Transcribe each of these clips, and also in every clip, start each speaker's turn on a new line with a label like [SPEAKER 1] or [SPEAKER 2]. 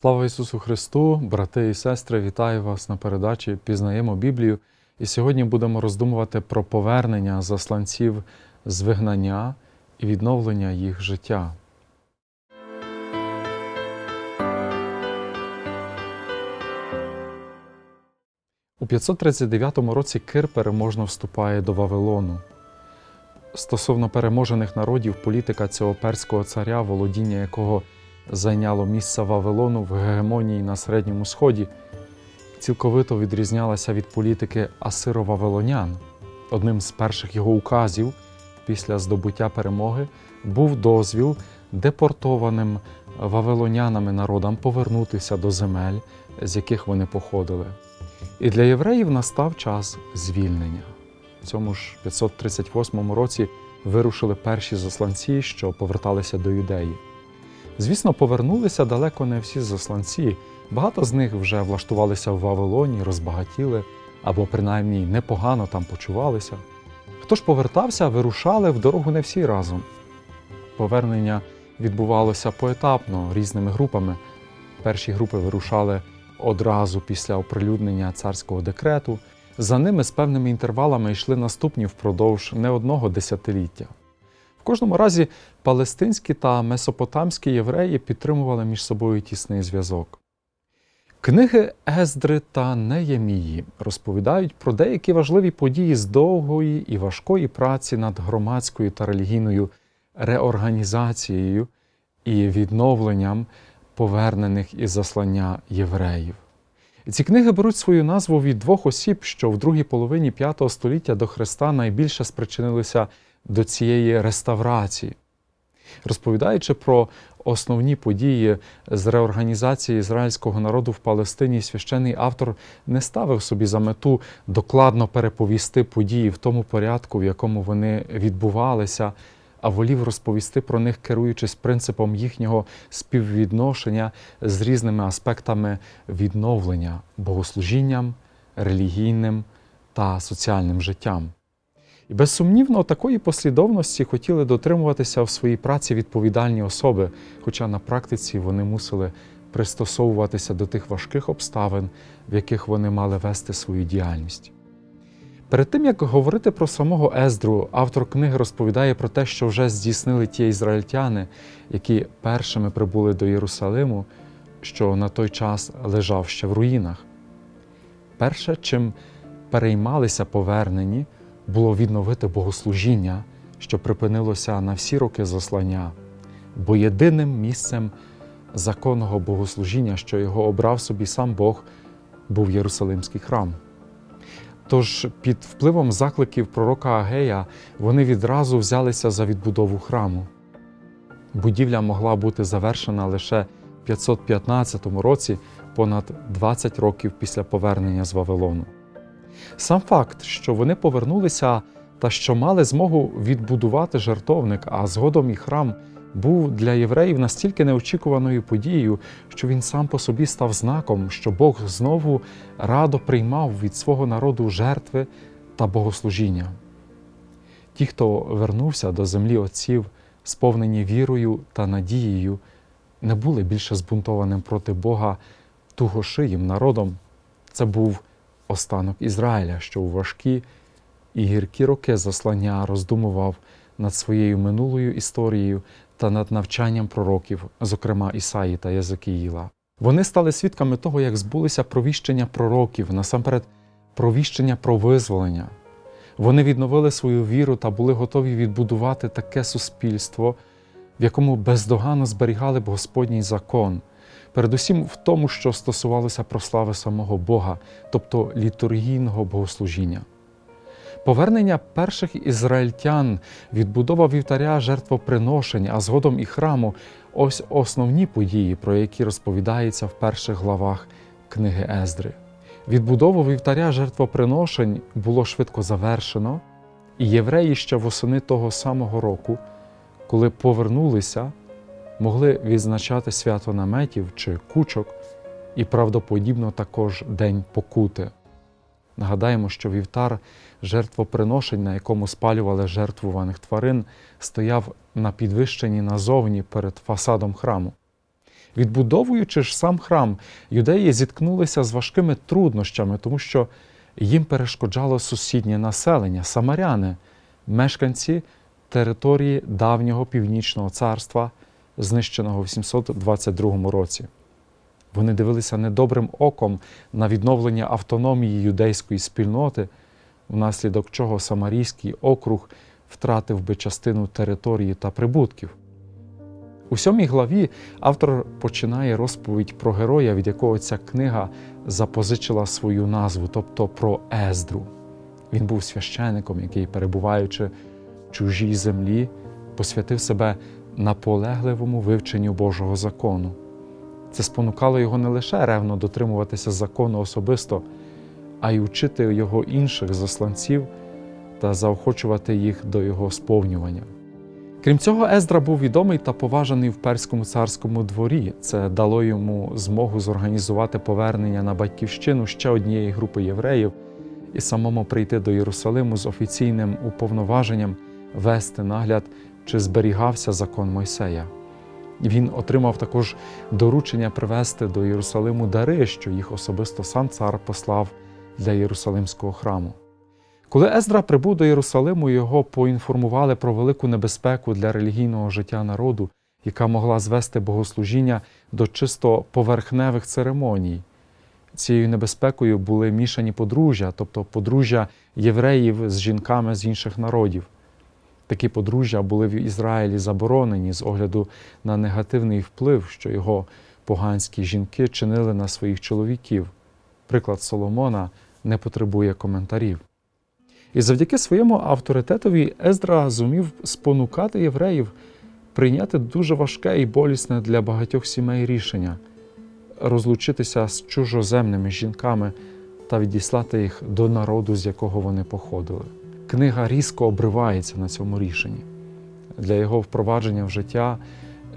[SPEAKER 1] Слава Ісусу Христу, брати і сестри, вітаю вас на передачі Пізнаємо Біблію. І сьогодні будемо роздумувати про повернення засланців з вигнання і відновлення їх життя. У 539 році Кир переможно вступає до Вавилону. Стосовно переможених народів, політика цього перського царя, володіння якого зайняло місце Вавилону в гегемонії на Середньому Сході, цілковито відрізнялася від політики асиро-вавилонян. Одним з перших його указів після здобуття перемоги був дозвіл депортованим вавилонянами народам повернутися до земель, з яких вони походили. І для євреїв настав час звільнення. В цьому ж 538 році вирушили перші засланці, що поверталися до юдеї. Звісно, повернулися далеко не всі засланці. Багато з них вже влаштувалися в Вавилоні, розбагатіли або принаймні непогано там почувалися. Хто ж повертався, вирушали в дорогу не всі разом. Повернення відбувалося поетапно різними групами. Перші групи вирушали одразу після оприлюднення царського декрету. За ними з певними інтервалами йшли наступні впродовж не одного десятиліття. В кожному разі палестинські та месопотамські євреї підтримували між собою тісний зв'язок. Книги Ездри та Неємії розповідають про деякі важливі події з довгої і важкої праці над громадською та релігійною реорганізацією і відновленням повернених із заслання євреїв. Ці книги беруть свою назву від двох осіб, що в другій половині V століття до Христа найбільше спричинилися до цієї реставрації. Розповідаючи про основні події з реорганізації ізраїльського народу в Палестині, священний автор не ставив собі за мету докладно переповісти події в тому порядку, в якому вони відбувалися, а волів розповісти про них, керуючись принципом їхнього співвідношення з різними аспектами відновлення богослужінням, релігійним та соціальним життям. І безсумнівно, такої послідовності хотіли дотримуватися в своїй праці відповідальні особи, хоча на практиці вони мусили пристосовуватися до тих важких обставин, в яких вони мали вести свою діяльність. Перед тим як говорити про самого Ездру, автор книги розповідає про те, що вже здійснили ті ізраїльтяни, які першими прибули до Єрусалиму, що на той час лежав ще в руїнах. Перше, чим переймалися повернені, було відновити богослужіння, що припинилося на всі роки заслання, бо єдиним місцем законного богослужіння, що його обрав собі сам Бог, був Єрусалимський храм. Тож під впливом закликів пророка Агея вони відразу взялися за відбудову храму. Будівля могла бути завершена лише в 515 році, понад 20 років після повернення з Вавилону. Сам факт, що вони повернулися та що мали змогу відбудувати жертовник, а згодом і храм, був для євреїв настільки неочікуваною подією, що він сам по собі став знаком, що Бог знову радо приймав від свого народу жертви та богослужіння. Ті, хто вернувся до землі отців, сповнені вірою та надією, не були більше збунтованим проти Бога тугошиїм народом. Це був останок Ізраїля, що у важкі і гіркі роки заслання роздумував над своєю минулою історією та над навчанням пророків, зокрема Ісаї та Язикіїла. Вони стали свідками того, як збулися провіщення пророків, насамперед провіщення про визволення. Вони відновили свою віру та були готові відбудувати таке суспільство, в якому бездоганно зберігали б Господній закон, передусім в тому, що стосувалося прослави самого Бога, тобто літургійного богослужіння. Повернення перших ізраїльтян, відбудова вівтаря жертвоприношень, а згодом і храму ось основні події, про які розповідається в перших главах книги Ездри. Відбудову вівтаря жертвоприношень було швидко завершено, і євреї ще восени того самого року, коли повернулися, могли відзначати свято наметів чи кучок, і правдоподібно також День покути. Нагадаємо, що вівтар жертвоприношень, на якому спалювали жертвуваних тварин, стояв на підвищенні назовні перед фасадом храму. Відбудовуючи ж сам храм, юдеї зіткнулися з важкими труднощами, тому що їм перешкоджало сусіднє населення, самаряни, мешканці території давнього північного царства, знищеного в 722 році. Вони дивилися недобрим оком на відновлення автономії юдейської спільноти, внаслідок чого Самарійський округ втратив би частину території та прибутків. У сьомій главі автор починає розповідь про героя, від якого ця книга запозичила свою назву, тобто про Ездру. Він був священником, який, перебуваючи в чужій землі, посвятив себе наполегливому вивченню Божого закону. Це спонукало його не лише ревно дотримуватися закону особисто, а й учити його інших засланців та заохочувати їх до його сповнювання. Крім цього, Ездра був відомий та поважаний в перському царському дворі. Це дало йому змогу зорганізувати повернення на батьківщину ще однієї групи євреїв і самому прийти до Єрусалиму з офіційним уповноваженням вести нагляд, чи зберігався закон Мойсея. Він отримав також доручення привезти до Єрусалиму дари, що їх особисто сам цар послав для Єрусалимського храму. Коли Ездра прибув до Єрусалиму, його поінформували про велику небезпеку для релігійного життя народу, яка могла звести богослужіння до чисто поверхневих церемоній. Цією небезпекою були мішані подружжя, тобто подружжя євреїв з жінками з інших народів. Такі подружжя були в Ізраїлі заборонені з огляду на негативний вплив, що його поганські жінки чинили на своїх чоловіків. Приклад Соломона не потребує коментарів. І завдяки своєму авторитетові Ездра зумів спонукати євреїв прийняти дуже важке і болісне для багатьох сімей рішення розлучитися з чужоземними жінками та відіслати їх до народу, з якого вони походили. Книга різко обривається на цьому рішенні. Для його впровадження в життя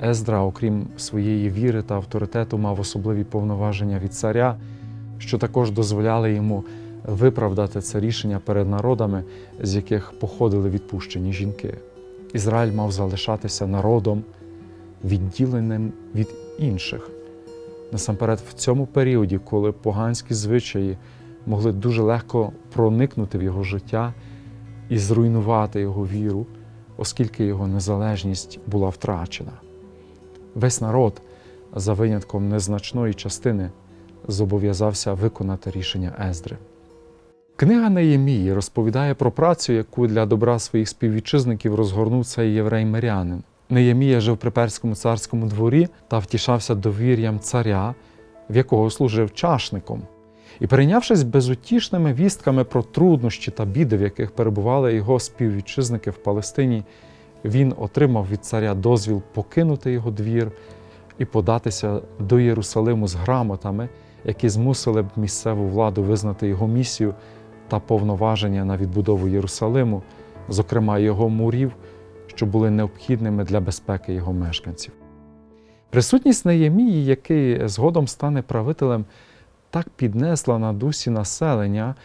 [SPEAKER 1] Ездра, окрім своєї віри та авторитету, мав особливі повноваження від царя, що також дозволяли йому виправдати це рішення перед народами, з яких походили відпущені жінки. Ізраїль мав залишатися народом, відділеним від інших. Насамперед, в цьому періоді, коли поганські звичаї могли дуже легко проникнути в його життя і зруйнувати його віру, оскільки його незалежність була втрачена. Весь народ, за винятком незначної частини, зобов'язався виконати рішення Ездри. Книга Неємії розповідає про працю, яку для добра своїх співвітчизників розгорнув цей єврей-мирянин. Неємія жив при перському царському дворі та втішався довір'ям царя, в якого служив чашником. І, перейнявшись безутішними вістками про труднощі та біди, в яких перебували його співвітчизники в Палестині, він отримав від царя дозвіл покинути його двір і податися до Єрусалиму з грамотами, які змусили б місцеву владу визнати його місію та повноваження на відбудову Єрусалиму, зокрема його мурів, що були необхідними для безпеки його мешканців. Присутність Неємії, який згодом стане правителем, так піднесла на дусі населення,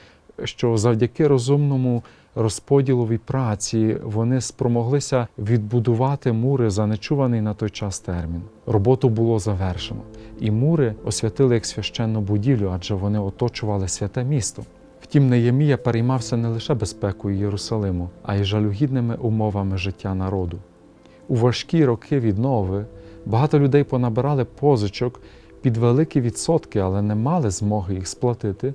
[SPEAKER 1] що завдяки розумному розподіловій праці вони спромоглися відбудувати мури за нечуваний на той час термін. Роботу було завершено, і мури освятили як священну будівлю, адже вони оточували святе місто. Втім, Неємія переймався не лише безпекою Єрусалиму, а й жалюгідними умовами життя народу. У важкі роки віднови багато людей понабирали позичок під великі відсотки, але не мали змоги їх сплатити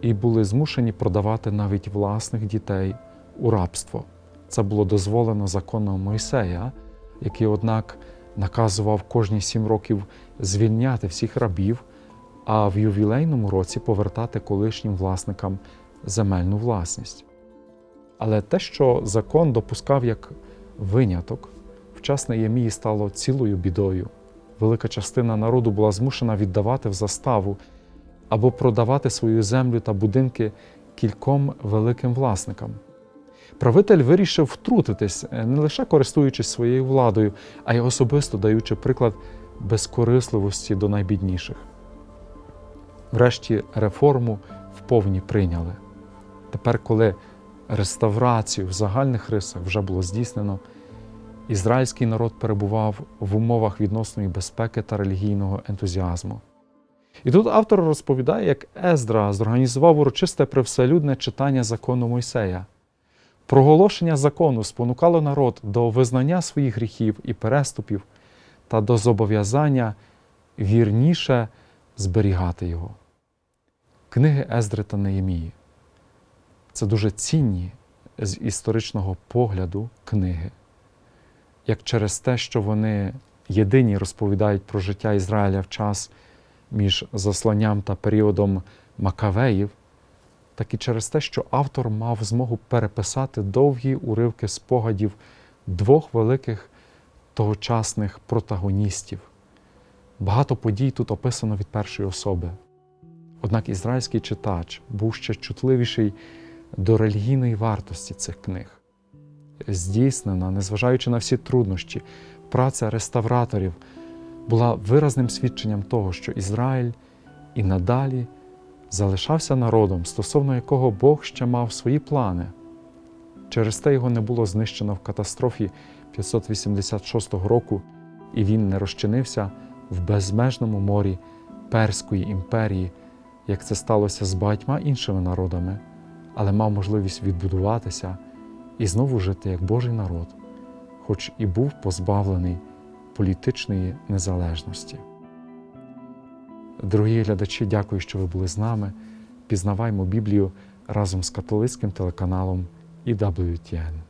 [SPEAKER 1] і були змушені продавати навіть власних дітей у рабство. Це було дозволено законом Мойсея, який, однак, наказував кожні сім років звільняти всіх рабів, а в ювілейному році повертати колишнім власникам земельну власність. Але те, що закон допускав як виняток, в час Неємії стало цілою бідою. Велика частина народу була змушена віддавати в заставу або продавати свою землю та будинки кільком великим власникам. Правитель вирішив втрутитись, не лише користуючись своєю владою, а й особисто даючи приклад безкорисливості до найбідніших. Врешті реформу вповні прийняли. Тепер, коли реставрацію в загальних рисах вже було здійснено, ізраїльський народ перебував в умовах відносної безпеки та релігійного ентузіазму. І тут автор розповідає, як Ездра зорганізував урочисте привселюдне читання закону Мойсея. Проголошення закону спонукало народ до визнання своїх гріхів і переступів та до зобов'язання вірніше зберігати його. Книги Ездри та Неємії це дуже цінні з історичного погляду книги, як через те, що вони єдині розповідають про життя Ізраїля в час між засланням та періодом Макавеїв, так і через те, що автор мав змогу переписати довгі уривки спогадів двох великих тогочасних протагоністів. Багато подій тут описано від першої особи. Однак ізраїльський читач був ще чутливіший до релігійної вартості цих книг. Здійснена, незважаючи на всі труднощі, праця реставраторів була виразним свідченням того, що Ізраїль і надалі залишався народом, стосовно якого Бог ще мав свої плани. Через те його не було знищено в катастрофі 586 року, і він не розчинився в безмежному морі Перської імперії, як це сталося з багатьма іншими народами, але мав можливість відбудуватися і знову жити як Божий народ, хоч і був позбавлений політичної незалежності. Дорогі глядачі, дякую, що ви були з нами. Пізнаваймо Біблію разом з католицьким телеканалом EWTN.